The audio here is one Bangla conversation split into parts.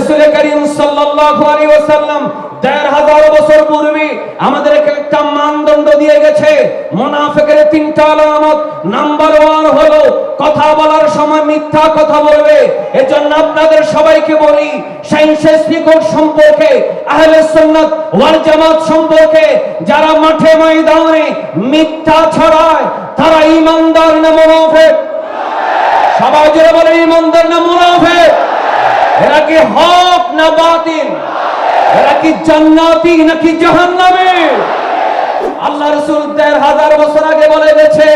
রসুল করিম সাল্লাল্লাহু আলাইহি ওয়াসাল্লাম দেড় হাজার বছর পূর্বে আমাদেরকে একটা মানদণ্ড দিয়ে গেছে। মুনাফিকের তিনটা আলামত। নাম্বার ওয়ান হলো, কথা বলার সময় মিথ্যা কথা বলবে। এজন্য আপনাদের সবাইকে বলি সম্পর্কে, আহলে ওয়াল জামাত সম্পর্কে, যারা মাঠে ময়দানে মিথ্যা ছড়ায়, তারা ইমানদার না মুনাফিক? সবাই জোরে বলে ইমানদার না মুনাফিক? এরা কি হক না বাতিল? এরা কি জান্নাতি নাকি জাহান্নামে? আল্লাহ রসুল দেড় হাজার বছর আগে বলে গেছে,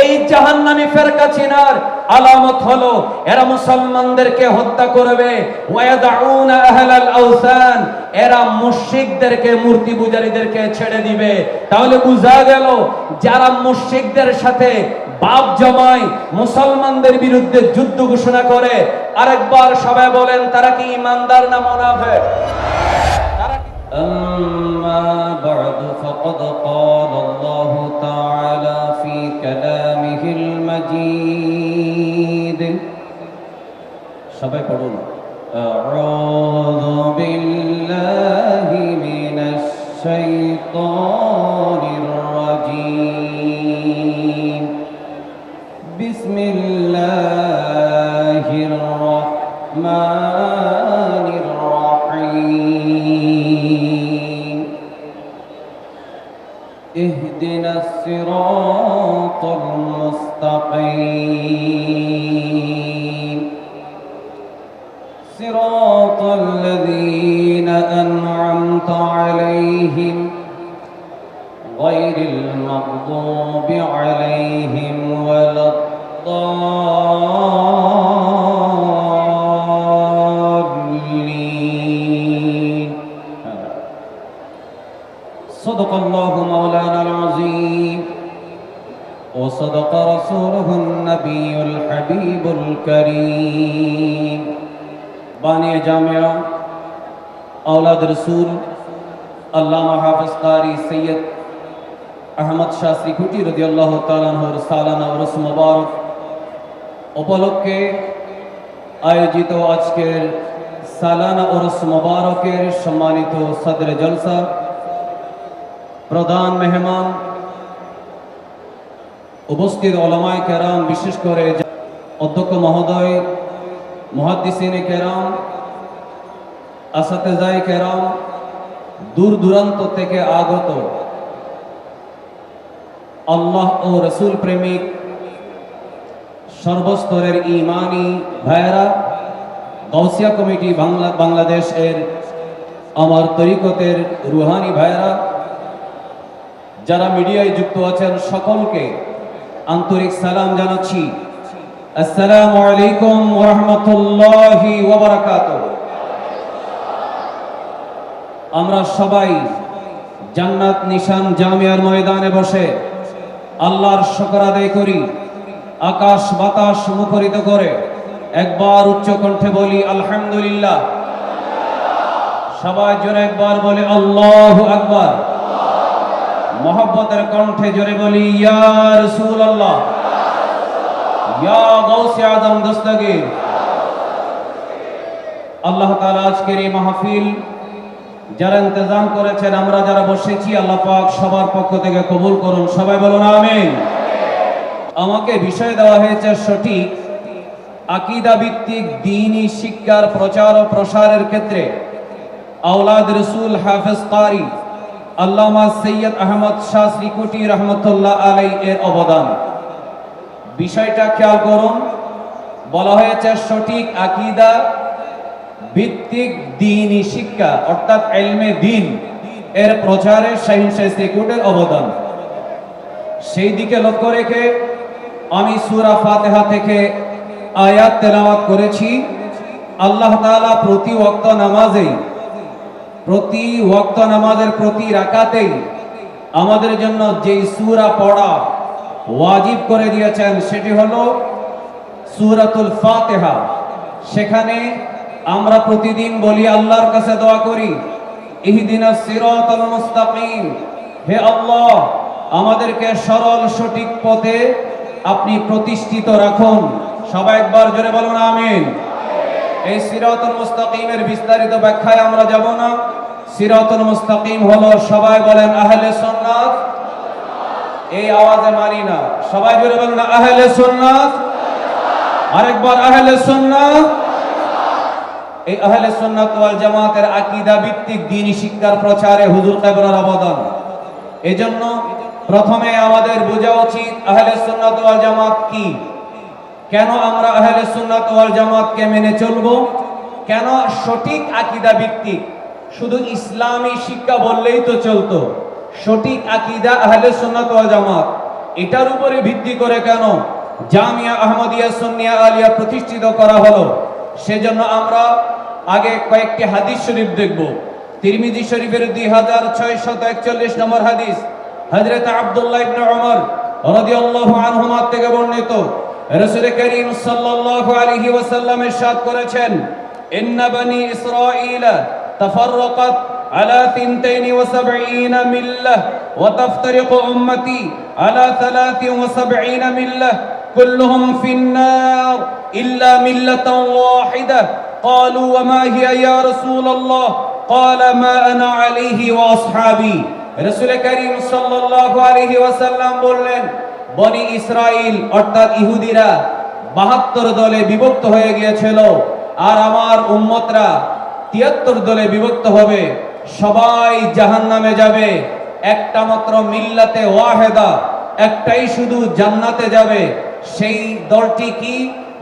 এই জাহান্নামী ফেরকা চিনার আলামত হলো, এরা মুসলমানদেরকে হত্যা করবে। ওয়াদাউনা আহলাল আওসান, এরা মুশরিকদেরকে, মূর্তি পূজারীদেরকে ছেড়ে দিবে। তাহলে বোঝা গেল, যারা মুশরিকদের সাথে বাপ জমায় মুসলমানদের বিরুদ্ধে যুদ্ধ ঘোষণা করে আরেকবার সবাই বলেন তারা কি ইমানদার না মুনাফিক তারা কি أما بعد فقد قال الله تعالى في كلامه المجيد সবাই পড়ুন أعوذ بالله من الشيطان ما أولاد رسول আল্লামা হাফেজ কারি সৈয়দ আহমদ শাহ শ্রীকুটি রদি আল্লাহ তালানহর সালানা ওরস মুবারক উপলক্ষে আয়োজিত আজকের সালানা ওরস মুবারকের সম্মানিত সদর জলসা প্রধান মেহমান উপস্থিত ওলামায় কেরাম বিশেষ করে অধ্যক্ষ মহোদয় মহাদ্দিসিনে কেরাম আসাতেজায় কেরাম, দূর দূরান্ত থেকে আগত। আল্লাহ ও রসুল প্রেমিক, সর্বস্তরের ইমানি ভাইয়েরা গৌসিয়া কমিটি বাংলা বাংলাদেশ এর আমার তরিকতের রুহানি ভাইয়েরা, যারা মিডিয়ায় যুক্ত আছেন সকলকে আন্তরিক সালাম জানাচ্ছি। আসসালামু আলাইকুম ওরহমতুল্লাহি ওবরাকাতুহ আমরা সবাই জান্নাত নিশান জামিয়ার ময়দানে বসে আল্লাহর শকর আদায় করি, আকাশ বাতাস মুখরিত করে একবার উচ্চ কণ্ঠে বলি, আলহামদুলিল্লাহ। সবাই জোরে একবার বলে, আল্লাহ আকবার। মোহব্বতের কণ্ঠে জোরে বলি, ইয়া রসুল আল্লাহ ইয়া গৌসে আদম দস্তগীর। আল্লাহ তাআলা আজকের এই মাহফিল যারা ইন্তজাম করেছেন, আমরা যারা বসেছি, আল্লাহ পাক সবার পক্ষ থেকে কবুল করুন। সবাই বলুন আমিন। আমাকে বিষয় দেওয়া হয়েছে সঠিক আকিদা ভিত্তিক দিনই শিক্ষার প্রচার ও প্রসারের ক্ষেত্রে। আওলাদ রসুল হাফেজ কারি, আল্লামা সৈয়দ আহমদ শাহ শ্রীকুটি রহমতুল্লাহ আলাই এর অবদান। বিষয়টা খেয়াল করুন। বলা হয়েছে সঠিক আকিদা ভিত্তিক দিনই শিক্ষা, অর্থাৎ এলমে দিন, এর প্রচারে শাহিন শাহ অবদান। সেই দিকে লক্ষ্য রেখে আমি সুরা ফাতেহা থেকে আয়াত তেলাওয়াত করেছি। আল্লাহ তাআলা প্রতি ওয়াক্ত নামাজেই, প্রতি ওয়াক্ত নামাজের প্রতি রাকাতেই আমাদের জন্য যেই সুরা পড়া ওয়াজিব করে দিয়েছেন, সেটি হলো সূরাতুল ফাতেহা। সেখানে আমরা প্রতিদিন বলি আল্লাহর কাছে দোয়া করি। হে আল্লাহ, আমাদেরকে সরল সঠিক পথে আপনি প্রতিষ্ঠিত রাখুন। সবাই একবার জোরে বলুন, আমিন। এই সিরাতুল মুস্তাকিমের বিস্তারিত ব্যাখ্যায় আমরা যাব না। সিরাতুল মুস্তাকিম হলো সবাই বলেন, আহলে সুন্নাত? এই আওয়াজে মানি না। সবাই জুড়ে বলেন, আহলে সুন্নাত? আরেকবার, আহলে সুন্নাত? এই আহলে সুন্নাত ওয়াল জামাতের আকীদা ভিত্তিক দ্বীনি শিক্ষার প্রচারে হুজুর কেবলার অবদান। এজন্য প্রথমে আমাদের বোঝা উচিত আহলে সুন্নাত ওয়াল জামাত কি? কেন আমরা আহলে সুন্নাত ওয়াল জামাতকে মেনে চলব? কেন সঠিক আকীদা ভিত্তিক? শুধু ইসলামী শিক্ষা বললেই তো চলতো। সঠিক আকীদা আহলে সুন্নাত ওয়াল জামাত, এটার উপরে ভিত্তি করে কেন? জামিয়া আহমদিয়া সুন্নিয়া আলিয়া প্রতিষ্ঠিত করা হলো। সেজন্য আমরা আগে কয়েকটি হাদিস শরীফ দেখব তিরমিজি শরীফের দুই হাজার ছয়শত একচল্লিশ নম্বর হাদিস হজরত আব্দুল্লাহ ইবনে ওমর রাদিয়াল্লাহু আনহুমা থেকে বর্ণিত রাসূল করিম সাল্লাল্লাহু আলাইহি ওয়াসাল্লাম ইরশাদ করেছেন ইন্না বনি ইসরাঈল তাফাররাকাত على ثنتين وسبعين ملة وتفترق أمتي على ثلاث وسبعين ملة كلهم في النار إلا ملة واحدة قالوا وما هي يا رسول الله قال ما أنا عليه وأصحابي রসুল করিম সাল্লাল্লাহু আলাইহি ওয়াসাল্লাম বললেন বনি ইসরাইল অর্থাৎ ইহুদিরা 72 দলে বিভক্ত হয়ে গিয়েছিল আর আমার উম্মতরা 73 দলে বিভক্ত হবে সবাই জাহান্নামে যাবে একটা মাত্র মিল্লাতে ওয়াহেদা একটাই শুধু জান্নাতে যাবে সেই দলটি কি?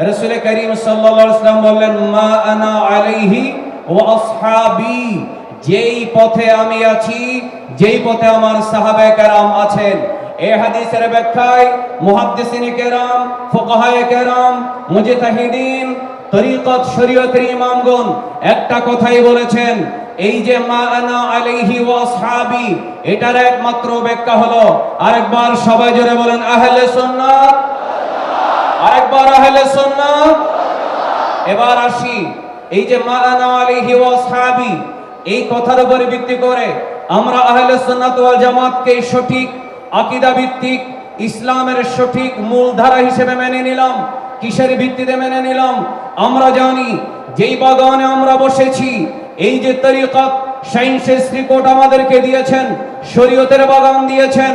রসুল করিম ওয়াসাল্লাম বললেন, মা আনা আলাইহি ওয়া আসহাবি। যেই পথে আমি আছি, যেই পথে আমার সাহাবায়ে কেরাম আছেন। এই হাদিসের ব্যাখ্যায় মুহাদ্দিসিন কেরাম, ফুকাহায়ে কেরাম, মুজতাহিদিন, তরিকত শরীয়তের ইমামগণ একটা কথাই বলেছেন, এই যে মা আনা আলাইহি ওয়া আসহাবি, এটার একমাত্র ব্যাখ্যা হলো, আরেকবার সবাই জোরে বলেন, আহলে সুন্নাত আরেকবার আহলে সুন্নাত। এবার আসি, এই যে মালানা আলাইহি ওয়া আসহাবি এই কথার উপরে ভিত্তি করে আমরা আহলে সুন্নাত ওয়াল জামাতকে সঠিক, আকীদা ভিত্তিক, ইসলামের সঠিক মূলধারা হিসেবে মেনে নিলাম, কিসের ভিত্তিতে মেনে নিলাম, আমরা জানি যেই বাগানে আমরা বসেছি, এই যে তরিকত সাইন্সের শ্রীকোট আমাদেরকে দিয়েছেন, শরীয়তের বাগান দিয়েছেন,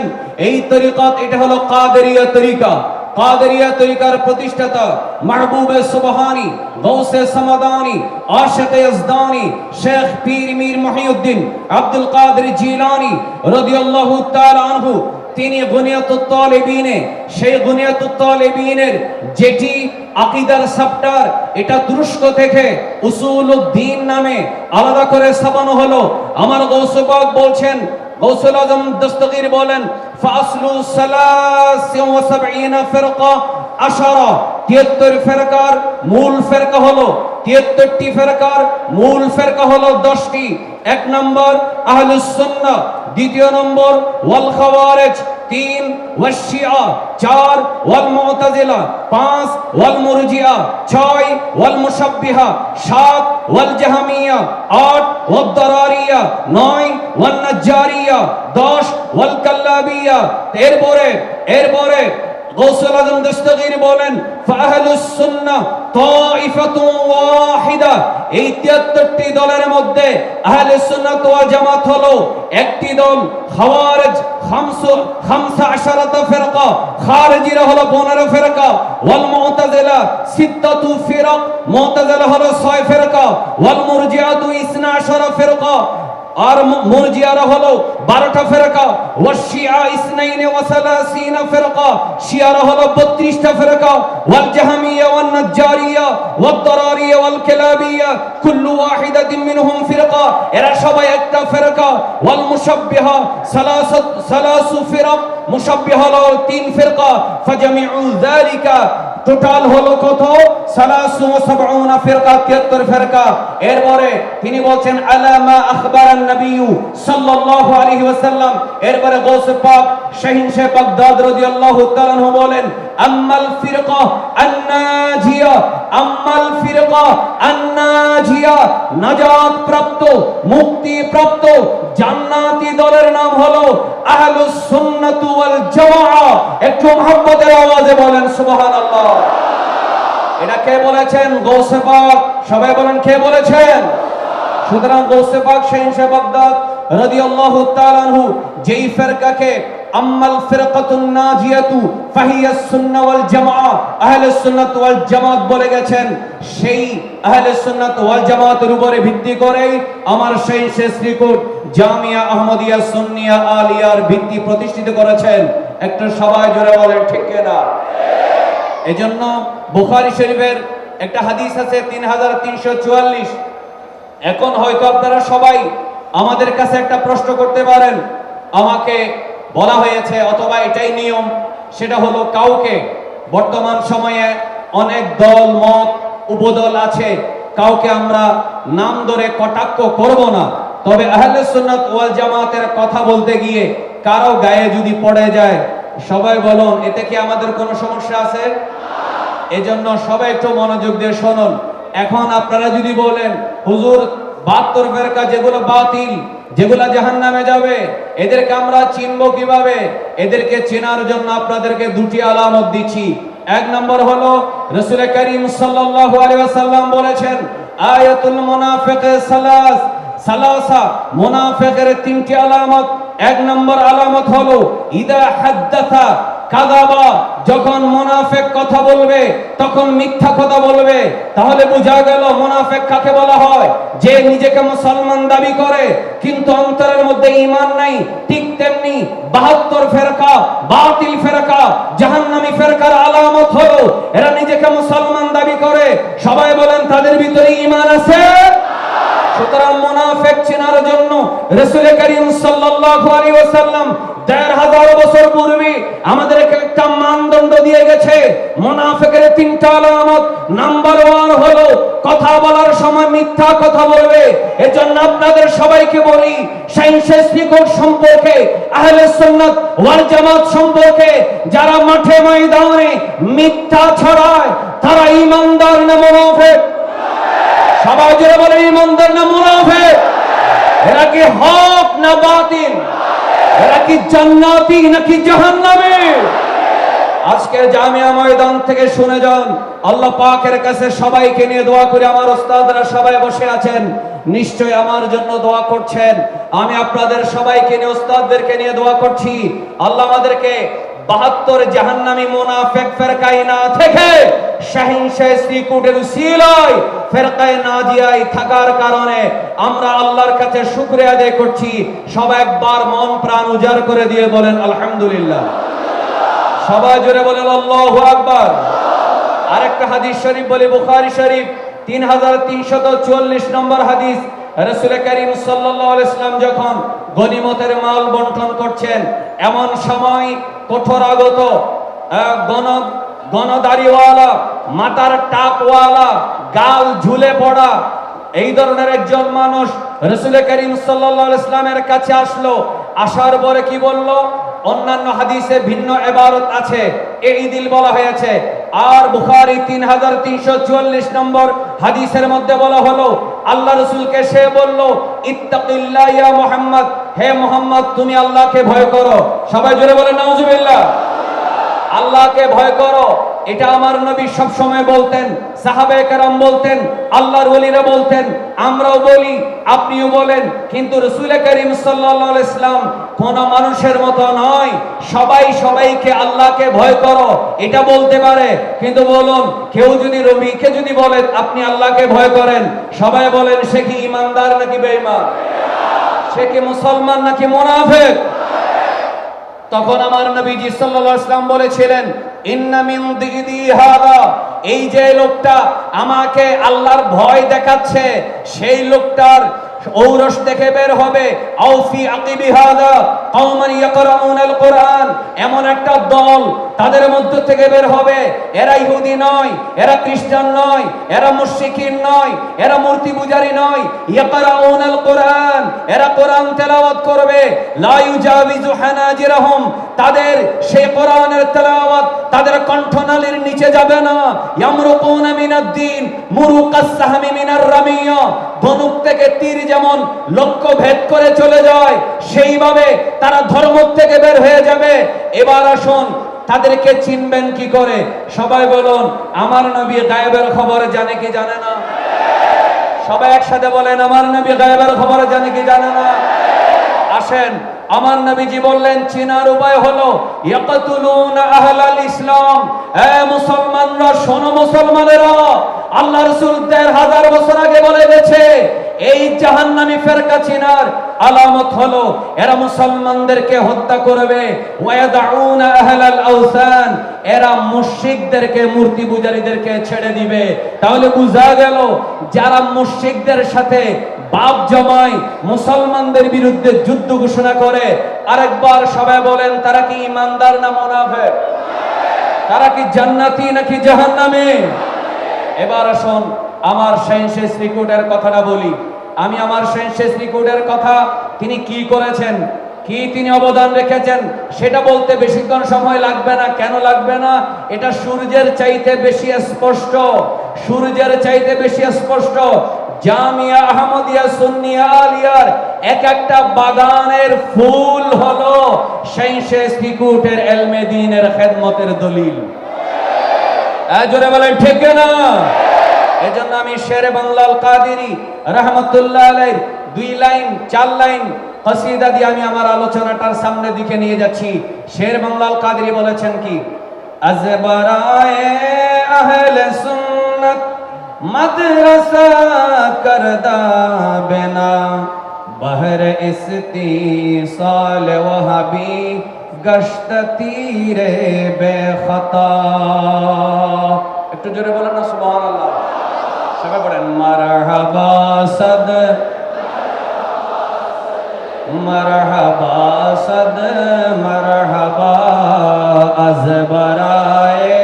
এই তরিকত, এটা হলো কাদেরিয়া তরিকা। কাদেরিয়া তরিকার প্রতিষ্ঠাতা মাহবুবে সুবহানি, গৌসে সমাদানি আশিকে ইজদানি শেখ পীর মীর মহিউদ্দিন, আব্দুল কাদের জিলানি রাদিয়াল্লাহু তাআলা আনহু, তিনি গুনিয়াতুত তালিবিনে, সেই গুনিয়াতুত তালিবিনের যেটি আকীদার সাপ্টার, এটা তুরস্ক থেকে উসুলুদ্দিন নামে আলাদা করে ছাপানো হলো। আমার গৌসে পাক বলছেন গৌসুল আজম দস্তগীর বলেন, ফাসলু সালাসি ওয়া সাবঈনা ফিরকা আশারা। 73 ফেরকার মূল ফেরকা হলো 73টি ফেরকার মূল ফেরকা হলো 10টি এক নম্বর আহলুস সুন্নাহ, দ্বিতীয় নম্বর ওয়াল খাওয়ারিজ। তিন ওয়াশিয়া, চার ওয়াল মুতাজিলা পাঁচ ওয়াল মুরজিয়া ছয় ওয়াল মুশাব্বিহা সাত ওয়াল জাহামিয়া আট ওয়াল দারারিয়া নয় ওয়াল নাজ্জারিয়া দশ ওয়াল কাল্লাবিয়া এরপরে এরপরে গৌসুল আজম দস্তগীর বলেন ফাহলুস সুন্নাহ তাইফাতুন ওয়াহিদা। এই 73টি দলের মধ্যে আহলে সুন্নাত ওয়াল জামাত হলো একটি দল খাওয়ারিজ, খামসু, খামসা আশারাতা খারিজিরা হলো 15 ফিরকা, ওয়াল মুতাজিলা ফিরক, মুতাজিলা হলো 6 ফিরকা, ওয়াল মুরজিআতু 12 ফিরকা, আর মুরজিয়ারা হলো বারোটা ফেরকা ওয়াশিয়া ইসনাইনে ওয়াসালাসিনা ফেরকা, শিয়ারা হলো বত্রিশটা ফেরকা, ওয়াল জাহামিয়া নাজ্জারিয়া ওয়াল কেলাবিয়া কুল্লু ওয়াহিদাতিন মিনহুম ফিরকা এরা সবাই একটা ফেরকা ওয়াল মুশাব্বিহা সালাসাত সালাসু ফিরক মুশাব্বিহা হলো তিন ফিরকা ফাজামিউ যালিকা টোটাল হলো কত? ফিরকা 73 ফিরকা। এরপরে তিনি বলছেন আলামা সাল্লাল্লাহু আলাইহি ওয়াসাল্লাম। এরপরে পাক শাহিন রাদিয়াল্লাহু তাআলা বলেন, আম্মাল ফিরকা আন্নাজিয়া, আম্মাল ফিরকা আন্নাজিয়া। নাজাত প্রাপ্ত মুক্তি প্রাপ্ত জান্নাতি দলের নাম হলো আহলুস সুন্নাত ওয়াল জামাআ। একটু মহব্বতের আওয়াজে বলেন, সুবহানাল্লাহ। এটা কে বলেছেন? গৌসে পাক। সবাই বলেন, কে বলেছেন? সুতরাং গৌসে পাক শাহিনশাহ বাগদাদ রাদিয়াল্লাহু তাআলা আনহু, যেই ফেরকাকে, আম্মাল ফিরকাতুন নাজিয়াতু ফাহিয়াস সুন্নাহ ওয়াল জামাআহ আহলে সুন্নাত ওয়াল জামাত বলে গেছেন, সেই আহলে সুন্নাত ওয়াল জামাতের উপরে ভিত্তি করেই আমার সেই শেষ শ্রীকুট জামিয়া আহমদিয়া সুন্নিয়া আলিয়ার ভিত্তি প্রতিষ্ঠিত করেছেন। একটা সবাই জোরে বলেন, ঠিক না এজন্য বুখারী শরীফের একটা হাদিস আছে, তিন হাজার তিনশো চুয়াল্লিশ। এখন হয়তো আপনারা সবাই আমাদের কাছে একটা প্রশ্ন করতে পারেন, আমাকে বলা হয়েছে অথবা এটাই নিয়ম, সেটা হলো কাউকে বর্তমান সময়ে অনেক দল, মত, উপদল আছে, কাউকে আমরা নাম ধরে কটাক্ষ করব না। তবে আহলে সুন্নাত ওয়াল জামাতের কথা বলতে গিয়ে কারও গায়ে যদি পড়ে যায় সবাই বলুন, এতে কি আমাদের কোনো সমস্যা আছে? এজন্য সবাই একটু মনোযোগ দিয়ে শুনুন। এখন আপনারা যদি বলেন, হুজুর, বাহাত্তর ফেরকা যেগুলো বাতিল, যেগুলা জাহান নামে যাবে, এদেরকে আমরা চিনবো কীভাবে? এদেরকে চেনার জন্য আপনাদেরকে দুটি আলামত দিচ্ছি। এক নম্বর হলো, রসুল করিম সাল্লাল্লাহু আলাইহি বলেছেন, আয়াতুল মুনাফিকে সালাস, সালাসা, মুনাফিকের তিনটি আলামত। এক নম্বর আলামত হলো, ইদা হাদ্দাথা কাদাবা। যখন মুনাফিক কথা বলবে, তখন মিথ্যা কথা বলবে। তাহলে বোঝা গেল মুনাফিক কাকে বলা হয়? যে নিজেকে মুসলমান দাবি করে, কিন্তু অন্তরের মধ্যে ঈমান নাই। ঠিক তেমনি 72 ফেরকা, বাতিল ফেরকা, জাহান্নামী ফেরকার আলামত হলো, এরা নিজেকে মুসলমান দাবি করে। সবাই বলেন, তাদের ভিতরে ঈমান আছে? সুতরাং মুনাফিক চেনার জন্য রাসূল করিম সাল্লাল্লাহু আলাইহি ওয়াসাল্লাম দেড় হাজার বছর পূর্বে আমাদেরকে একটা মানদণ্ড দিয়ে গেছে। মুনাফিকের তিনটা আলামত। নাম্বার ওয়ান হলো, কথা বলার সময় মিথ্যা কথা বলবে। এজন্য আপনাদের সবাইকে বলি সাইন্সেস নিকট সম্পর্কে, আহলে সুন্নাত ওয়াল জামাত সম্পর্কে, যারা মাঠে ময়দানে মিথ্যা ছড়ায়, তারা ঈমানদার না মুনাফিক? সবাই ইমানদার না মুনাফিক এরা কি হক না বাতিল? এরা কি জান্নাতি নাকি আজকে জামিয়া ময়দান থেকে শুনে যান, আল্লাহ পাকের কাছে সবাইকে নিয়ে দোয়া করে। আমার ওস্তাদরা সবাই বসে আছেন, নিশ্চয় আমার জন্য দোয়া করছেন। আমি আপনাদের সবাইকে নিয়ে ওস্তাদদেরকে নিয়ে দোয়া করছি। আল্লাহ আমাদেরকে বাহাত্তর জাহান্নামী মুনাফিক ফেরকাই না থেকে শাহিন শাহ শ্রীকুটের উসিলায় ফেরকায় নাজিয়ায় থাকার কারণে আমরা আল্লাহর কাছে শুকরিয়া আদায় করছি। সব একবার মন প্রাণ উজাড় করে দিয়ে বলেন, আলহামদুলিল্লাহ। সবাই জোরে বলেন, আল্লাহু আকবার। আরেকটা হাদিস শরীফ বলে, বুখারী শরীফ তিন হাজার তিনশত চুয়াল্লিশ নম্বর হাদিস। রসুল করিম সাল্লাম যখন গনিমতের মাল বন্টন করছেন, এমন সময় কঠোরাগত গণ, গণদাড়িওয়ালা, মাথার টাকওয়ালা গাল ঝুলে পড়া, এই ধরনের একজন মানুষ রসুল করিম ইসলামের কাছে আসলো। আসার পরে কি বলল? অন্যান্য হাদিসে ভিন্ন এবারত আছে এই দিল বলা হয়েছে। আর বুখারী তিন হাজার তিনশো চুয়াল্লিশ নম্বর হাদিসের মধ্যে বলা হলো আল্লাহ রসুলকে সে বলল, ইত্তাকিল্লাহ ইয়া মুহাম্মদ। হে মোহাম্মদ, তুমি আল্লাহকে ভয় করো। সবাই জোরে বলে, নাউজুবিল্লাহ। আল্লাহকে ভয় করো। এটা আমার নবী সব সময় বলতেন সাহাবে কেরাম বলতেন, আল্লাহর ওলিরা বলতেন, আমরাও বলি, আপনিও বলেন। কিন্তু রসুল করিম সাল্লাল্লাহু ইসলাম কোন মানুষের মতো নয়। সবাই সবাইকে আল্লাহকে ভয় করো। এটা বলতে পারে। কিন্তু বলুন, কেউ যদি রবিকে যদি বলে, আপনি আল্লাহকে ভয় করেন, সবাই বলেন, সে কি ইমানদার নাকি বেঈমান? সে কি মুসলমান নাকি মুনাফিক? তখন আমার নবীজি সাল্লাল্লাহু আলাইহি বলেছিলেন, ইন্না মিন হাদা এই যে লোকটা আমাকে আল্লাহর ভয় দেখাচ্ছে, সেই লোকটার ঔরস দেখে বের হবে। আউফি আকিবি হাদা কোরআন এমন একটা দল তাদের মধ্য থেকে বের হবে। এরা ইহুদি নয়, এরা খ্রিস্টান নয়, এরা মুশরিকিন নয়, এরা মূর্তি পূজারী নয়। কোরআন এরা কোরআন তেলাওয়াত করবে। লা ইউজাবিজু হানাজিরাহুম, তাদের সেই কোরআনের তেলাওয়াত তাদের কণ্ঠনালীর নিচে যাবে না। ইয়ামরুকুনা মুরুকাস সাহমি মিনার রামিয়া ধনুক থেকে তীর যেমন লক্ষ্য ভেদ করে চলে যায়, সেইভাবে তারা ধর্ম থেকে বের হয়ে যাবে। এবার আসুন, তাদেরকে চিনবেন কি করে? সবাই বলুন, আমার নবী গায়েবের খবর জানে কি জানে না? সবাই একসাথে বলেন, আমার নবী গায়েবের খবর জানে কি জানে না? আসেন, আমার নবীজি বললেন, চিনার উপায় হলো, ইয়াকাতুলুন আহলাল ইসলাম। এ মুসলমানরা, শোনো মুসলমানেরা আল্লাহ রাসূল দেড় হাজার বছর আগে বলে গেছে, এই জাহান্নামী ফেরকা চিনার আলামত হলো, এরা মুসলমানদেরকে হত্যা করবে। ওয়ায়াদাউন আহলাল আওসান, এরা মুশরিকদেরকে, মূর্তি পূজারীদেরকে ছেড়ে দিবে। তাহলে বোঝা গেল, যারা মুশরিকদের সাথে বাপ জমায় মুসলমানদের বিরুদ্ধে যুদ্ধ ঘোষণা করে, আরেকবার সবাই বলেন, তারা কি ইমানদার না মুনাফিক? তারা কি জান্নাতি নাকি জাহান্নামে? এবার আসুন আমার সেন্সেস রিকোর্ডের কথাটা বলি। আমি আমার সেন্সেস রিকোর্ডের কথা তিনি কি করেছেন? কি তিনি অবদান রেখেছেন? সেটা বলতে বেশিক্ষণ সময় লাগবে না। কেন লাগবে না? এটা সূর্যের চাইতে বেশি স্পষ্ট। সূর্যের চাইতে বেশি স্পষ্ট। জামিয়া আহমদিয়া সুন্নিয়া আলিয়ার এক একটা বাগানের ফুল হলো সেন্সেস রিকোর্ডের এলমে দিনের খেদমতের দলিল। জোরে বলেন, ঠিক না এজন্য আমি শেরে বাংলাল কাদেরি রহমতুল্লাহ আলাইহির দুই লাইন, চার লাইন কসিদা দিয়ে আমি আমার আলোচনাটার সামনে দিকে নিয়ে যাচ্ছি। শের বাংলাল কাদেরি বলেছেন কি? আজবরায়ে আহলে সুন্নাত মাদ্রাসা করদা বেনা, বহর ইস্তিসাল ওয়াহাবি গশত তীরে বেখতা। একটু জোরে বলেন না, সুবহানাল্লাহ। সবাই পড়েন, মারহাবা সদ। মারহাবা সদ, মারহাবা আজবরায়ে।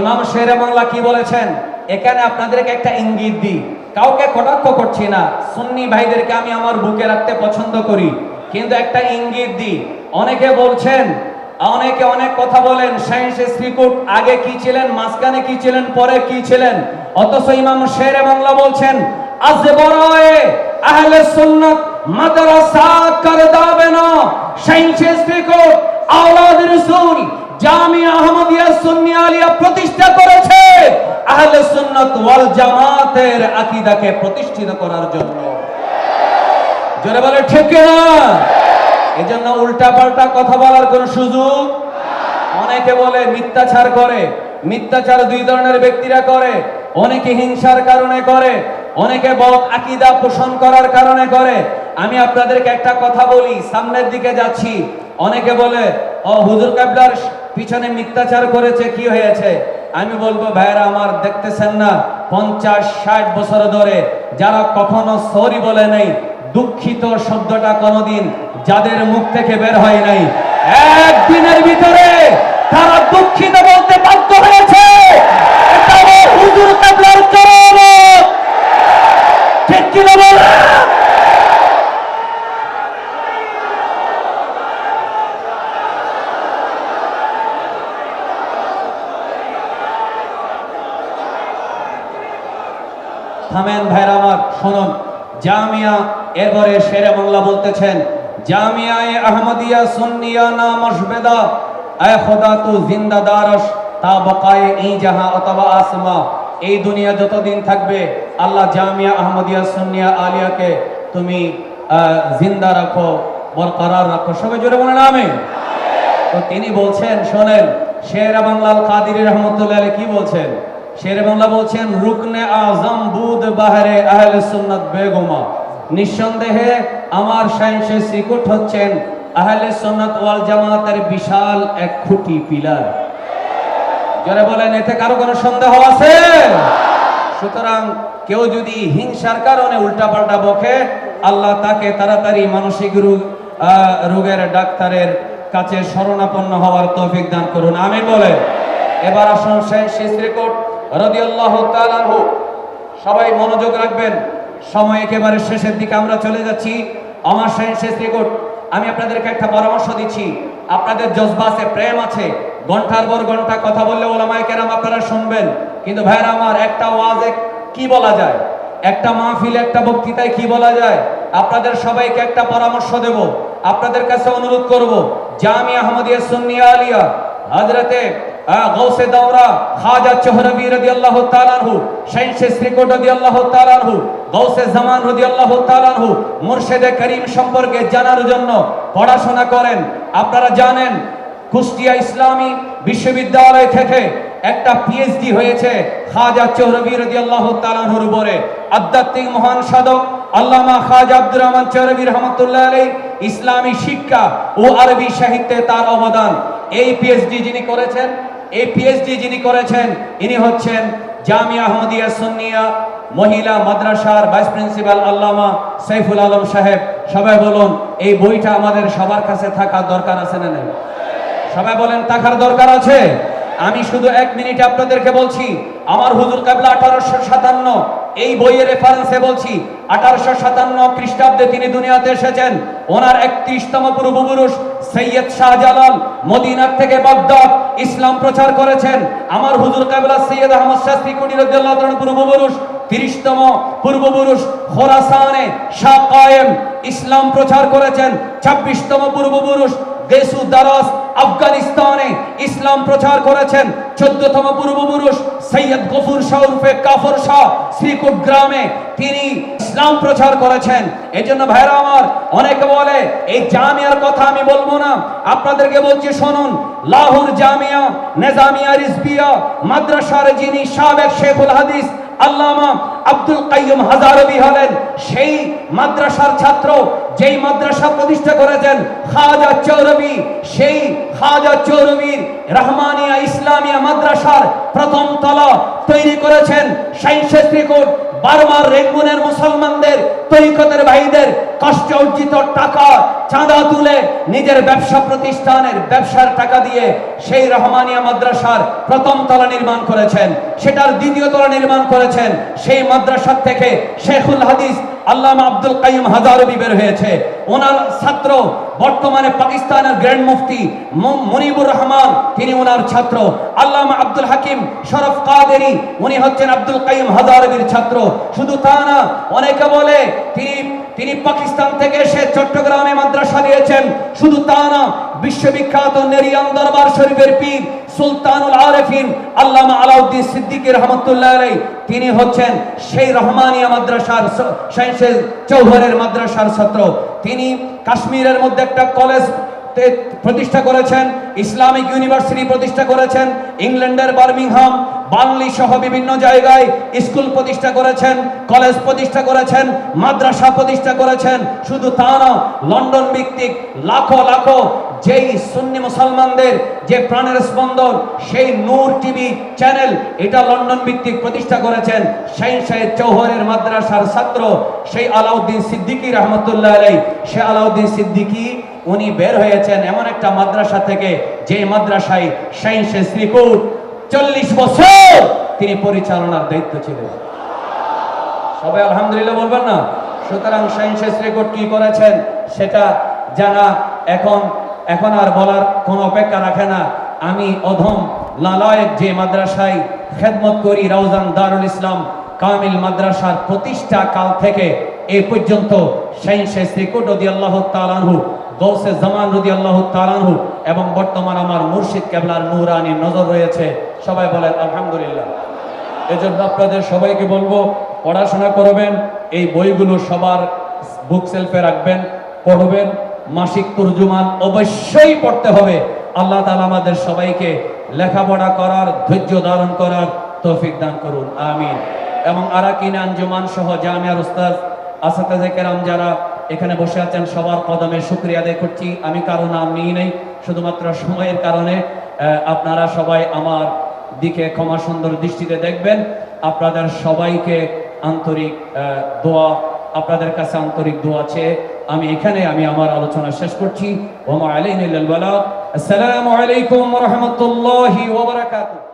ইমাম শেরে বাংলা কি বলেছেন? এখানে আপনাদেরকে একটা ইঙ্গিত দিই। কাউকে কটাক্ষ করছি না। সুন্নি ভাইদেরকে আমি আমার বুকে রাখতে পছন্দ করি। কিন্তু একটা ইঙ্গিত দিই। অনেকে বলছেন, অনেকে অনেক কথা বলেন, সায়েন্স ইনস্টিটিউট আগে কি ছিলেন, মাঝখানে কি ছিলেন, পরে কি ছিলেন? অথচ ইমাম শেরে বাংলা বলছেন, আজ বড়য়ে আহলে সুন্নাত মাদ্রাসা কর দাবে না। সায়েন্স ইনস্টিটিউট, আওলাদ রাসূল জামিয়া আহমদিয়া সুন্নি আলিয়া প্রতিষ্ঠা করেছে। আহলে সুন্নাত ওয়াল জামাতের আকীদাকে প্রতিষ্ঠিত করার জন্য। জোরে বলে ঠিক না এজন্য উল্টা পাল্টা কথা বলার কোনো সুযোগ? অনেকে বলে মিথ্যাচার করে, মিথ্যাচার দুই ধরনের ব্যক্তিরা করে, অনেকে হিংসার কারণে করে, অনেকে বক আকীদা পোষণ করার কারণে করে। আমি আপনাদেরকে একটা কথা বলি, সামনের দিকে যাচ্ছি। অনেকে বলে, ও হুজুর কাবলার পিছনে মিথ্যাচার করেছে, কি হয়েছে? আমি বলব ভাইরা আমার দেখতেছেন না, পঞ্চাশ, ষাট বছর ধরে যারা কখনো সরি বলে নাই, দুঃখিত শব্দটা কোনোদিন যাদের মুখ থেকে বের হয় নাই। একদিনের ভিতরে তারা দুঃখিত বলতে বাধ্য হয়েছে। হুজুর কাবলার। ঠিক কিনা বল? থামেন ভাইরা আমার, শুনুন। জামিয়া এরপরে শেরে বাংলা বলতেছেন, জামিয়ায়ে আহমদিয়া সুন্নিয়া না মশবেদা এ খোদা তু জিন্দা দারস, তা বকায়ে ই জাহা অথবা আসমা। এই দুনিয়া যতদিন থাকবে, আল্লাহ জামিয়া আহমদিয়া সুন্নিয়া আলিয়াকে তুমি জিন্দা রাখো, বরকরার রাখো। সবাই জোরে বলেন, আমিন। তো তিনি বলছেন, শোনেন, শের বাংলাল কাদির রহমতুল্লাহ কি বলছেন? শের বাংলা বলছেন, রুকনে আজম বুদ বাহারে আহলে সুন্নাত বেগমা। নিঃসন্দেহে আমার সায়েন্সের সিকুট হচ্ছেন, আহলে সুন্নাত ওয়াল জামাতের বিশাল এক খুঁটি পিলার। যারা বলেন, এতে কারও কোনো সন্দেহ আছে? সুতরাং কেউ যদি হিংসার কারণে উল্টাপাল্টা বকে, আল্লাহ তাকে তাড়াতাড়ি মানসিক রোগ রোগের ডাক্তারের কাছে শরণাপন্ন হওয়ার তৌফিক দান করুন। আমি বলে এবার আসুন শেষ আনহু সবাই মনোযোগ রাখবেন। সময় একেবারে শেষের দিকে আমরা চলে যাচ্ছি। আমার শেষ রেকর্ড। আমি আপনাদেরকে একটা পরামর্শ দিচ্ছি। আপনাদের জজবা আছে, প্রেম আছে। ঘণ্টার পর ঘণ্টা কথা বললে ওলামায়ে কেরাম আপনারা শুনবেন। কিন্তু ভাইরা আমার, একটা ওয়াজে কি বলা যায়? একটা মাহফিলে, একটা বক্তৃতায় কি বলা যায়? আপনাদের সবাইকে একটা পরামর্শ দেব। আপনাদের কাছে অনুরোধ করব, জামি আহমদিয়া সুন্নিয়া আলিয়া, হজরতে গৌসে দাওরা খাজা চহরবি রাদিয়াল্লাহু তাআলা আনহু, শাইখে শ্রীকোট রাদিয়াল্লাহু তাআলা আনহু গৌসে জামান রাদিয়াল্লাহু তাআলা আনহু, মুর্শিদে করিম সম্পর্কে জানার জন্য পড়াশোনা করেন। আপনারা জানেন, কুষ্টিয়া ইসলামী বিশ্ববিদ্যালয় থেকে একটা পিএইচডি হয়েছে খাজা চৌরবি রাদিয়াল্লাহু তাআলার উপরে। আধ্যাত্মিক মহান সাধক আল্লামা খাজা আব্দুর রহমান চৌরবি রহমাতুল্লাহ আলাইহি, ইসলামী শিক্ষা ও আরবি সাহিত্যে তার অবদান। এই পিএইচডি যিনি করেছেন এই পিএইচডি যিনি করেছেন, ইনি হচ্ছেন জামিয়া আহমদিয়া সুন্নিয়া মহিলা মাদ্রাসার ভাইস প্রিন্সিপাল আল্লামা সাইফুল আলম সাহেব। সবাই বলুন, এই বইটা আমাদের সবার কাছে থাকা দরকার আছে না নাই? সবাই বলেন, থাকার দরকার আছে? আমি শুধু এক মিনিট আপনাদেরকে বলছি, আমার হুজুর কাবলা আঠারোশো সাতান্ন, এই বইয়ের রেফারেন্সে বলছি, আঠারোশো সাতান্ন খ্রিস্টাব্দে তিনি দুনিয়াতে এসেছেন। ওনার একত্রিশতম পূর্বপুরুষ সৈয়দ শাহজালাল মদিনার থেকে বাগদাদ ইসলাম প্রচার করেছেন। আমার হুজুর কাবলা সৈয়দ আহমদ শাস্ত্রী কুটির পূর্বপুরুষ, তিরিশতম পূর্বপুরুষ খোরাসানে শাহ কায়েম ইসলাম প্রচার করেছেন। ছাব্বিশতম পূর্বপুরুষ গেসু দারাস আফগানিস্তানে ইসলাম প্রচার করেছেন চোদ্দতম পূর্বপুরুষ সৈয়দ গফুর শাহ উর্ফে কাফর শাহ শ্রীকুট গ্রামে তিনি ইসলাম প্রচার করেছেন। এই জন্য ভাইরা আমার, অনেকে বলে, এই জামিয়ার কথা আমি বলব না। আপনাদেরকে বলছি, শুনুন, লাহোর জামিয়া, নেজামিয়া রিজবিয়া, মাদ্রাসার যিনি সাবেক শেখুল হাদিস, আল্লামা আব্দুল কাইয়ুম হাজারবি হলেন, সেই মাদ্রাসার ছাত্র যেই মাদ্রাসা প্রতিষ্ঠা করেছেন খাজা চৌরবি, সেই খাজা চৌরবির রহমানিয়া ইসলামিয়া মাদ্রাসার প্রথম তলা তৈরি করেছেন সাইন্সের ত্রিকুট বারবার রেঙ্গুনের মুসলমানদের, তরিকতের ভাইদের কষ্ট অর্জিত টাকা চাঁদা তুলে নিজের ব্যবসা প্রতিষ্ঠানের ব্যবসার টাকা দিয়ে সেই রহমানিয়া মাদ্রাসার প্রথম তলা নির্মাণ করেছেন। সেটার দ্বিতীয় তলা নির্মাণ করেছেন সেই মাদ্রাসার থেকে শেখুল হাদিস আল্লামা আব্দুল কাইম হাজারবি বের হয়েছে। ওনার ছাত্র, বর্তমানে পাকিস্তানের গ্র্যান্ড মুফতি মুনিবুর রহমান, তিনি ওনার ছাত্র। আল্লামা আব্দুল হাকিম শরফ কাদেরি, উনি হচ্ছেন আব্দুল কাইম হাজারবির ছাত্র। শুধু তা না, অনেকে বলে তিনি তিনি পাকিস্তান থেকে এসে চট্টগ্রামে মাদ্রাসা দিয়েছেন। শুধু তা না বিশ্ববিখ্যাত নেরিয়ান দরবার শরীফের পীর সুলতানুল আরেফিন আল্লামা আলাউদ্দিন সিদ্দিকী রহমতুল্লাহ আলাই তিনি হচ্ছেন সেই রহমানিয়া মাদ্রাসার সাইন্সের চৌহরের মাদ্রাসার ছাত্র। তিনি কাশ্মীরের মধ্যে একটা কলেজ প্রতিষ্ঠা করেছেন, ইসলামিক ইউনিভার্সিটি প্রতিষ্ঠা করেছেন, ইংল্যান্ডের বার্মিংহাম বার্লি সহ বিভিন্ন জায়গায় স্কুল প্রতিষ্ঠা করেছেন কলেজ প্রতিষ্ঠা করেছেন, মাদ্রাসা প্রতিষ্ঠা করেছেন। শুধু তা না, লন্ডন ভিত্তিক লাখো লাখো যেই সুন্নি মুসলমানদের যে প্রাণের স্পন্দন, সেই নূর টিভি চ্যানেল, এটা লন্ডন ভিত্তিক প্রতিষ্ঠা করেছেন সেই সাহেব চৌহরের মাদ্রাসার ছাত্র সেই আলাউদ্দিন সিদ্দিকী রহমতুল্লাহ আলাই সে আলাউদ্দিন সিদ্দিকী, উনি বের হয়েছেন এমন একটা মাদ্রাসা থেকে যে মাদ্রাসায় সাইন্সে শ্রীকুট চল্লিশ বছর তিনি পরিচালনার দায়িত্ব ছিলেন। সবাই আলহামদুলিল্লাহ বলবেন না? সুতরাং সাইন্সেস রেকর্ড কি করেছেন, সেটা জানা এখন এখন আর বলার কোনো অপেক্ষা রাখে না। আমি অধম লালয়ের যে মাদ্রাসায় খেদমত করি, রাউজান দারুল ইসলাম কামিল মাদ্রাসার প্রতিষ্ঠা কাল থেকে এ পর্যন্ত সাইন্সেস রেকর্ড রদি আল্লাহ তালানহু গৌসে জামান রদি আল্লাহ তালানহু এবং বর্তমান আমার মুর্শিদ কেবলার নুরানি নজর রয়েছে। সবাই বলেন, আলহামদুলিল্লাহ। এজন্য আপনাদের সবাইকে বলব, পড়াশোনা করবেন, এই বইগুলো সবার বুক সেলফে রাখবেন, পড়বেন। মাসিক তর্জুমান অবশ্যই পড়তে হবে। আল্লাহ তাআলা আমাদের সবাইকে লেখাপড়া করার, ধৈর্য ধারণ করার তৌফিক দান করুন, আমিন। এবং আরাকিন আঞ্জুমান সহ জামিয়ার উস্তাদ আসাতাজে যারা এখানে বসে আছেন, সবার কদমে শুক্রিয়া আদায় করছি। আমি কারও নাম নিই নেই, শুধুমাত্র সময়ের কারণে আপনারা সবাই আমার দিকে ক্ষমা সুন্দর দৃষ্টিতে দেখবেন। আপনাদের সবাইকে আন্তরিক দোয়া, আপনাদের কাছে আন্তরিক দোয়া চেয়ে আমি এখানে আমি আমার আলোচনা শেষ করছি। ওমা বালাগ আসসালামু আলাইকুম রাহমাতুল্লাহি ওয়া বারাকাতুহু।